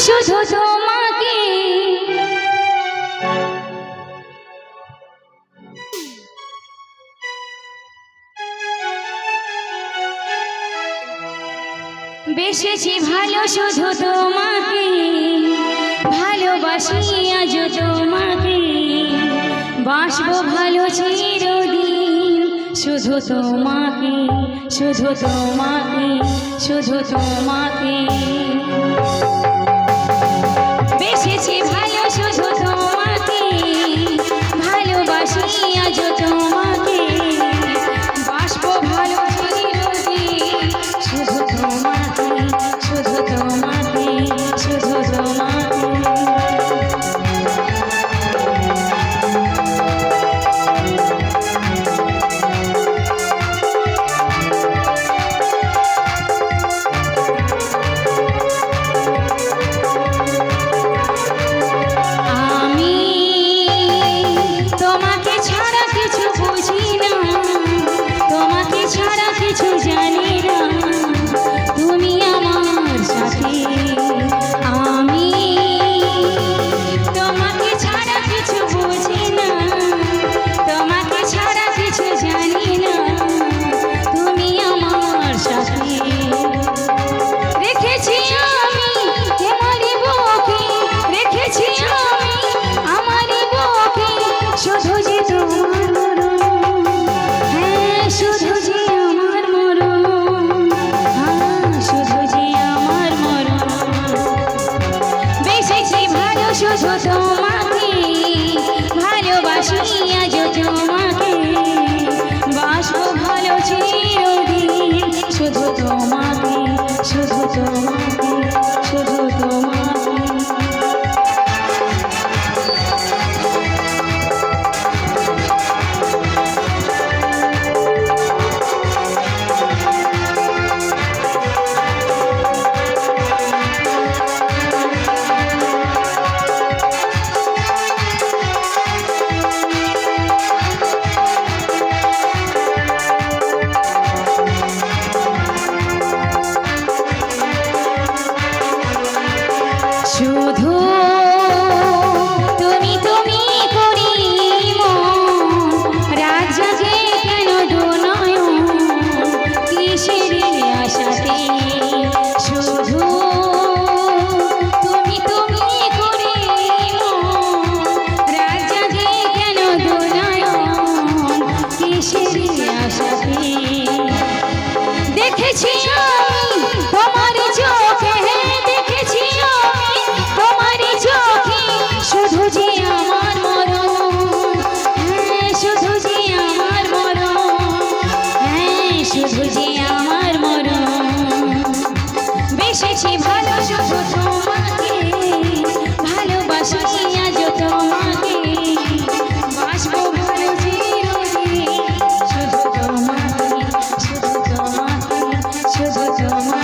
শুধু তোমাকে। বেসেছি ভালো শুধু তোমাকে। ভালোবাসি আজ তোমাকে। বাসবো ভালো চিরদিন। শুধু তোমাকে শুধু তোমাকে শুধু তোমাকে। 去求见。说心一起。Tchau,